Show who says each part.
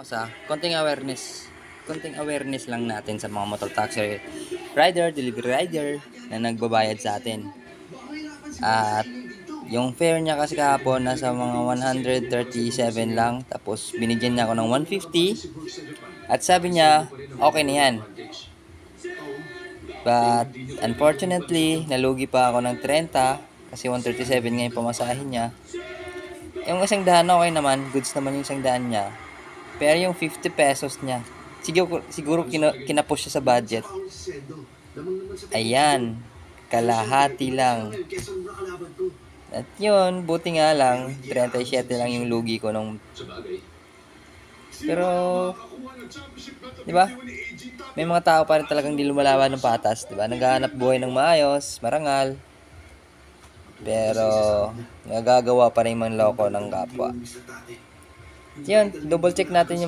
Speaker 1: Sa konting awareness, konting awareness lang natin sa mga motor taxi rider, delivery rider na nagbabayad sa atin. At yung fare niya kasi kahapon nasa mga 137 lang tapos binigyan niya ako ng 150 at sabi niya okay na yan. But unfortunately, nalugi pa ako ng 30 kasi 137 nga yung pamasahin niya. Yung isang daan okay naman, goods naman yung isang daan niya. Pero yung 50 pesos niya, siguro, siguro kina, kinapush siya sa budget. Ayan, kalahati lang. At yun, buti nga lang, 37 lang yung lugi ko nung... Pero, di ba? May mga tao pa rin talagang di lumalaban ng patas, di ba? Naghahanap buhay ng maayos, marangal. Pero, nagagawa pa rin mang loko ng kapwa. Yun, double check natin yung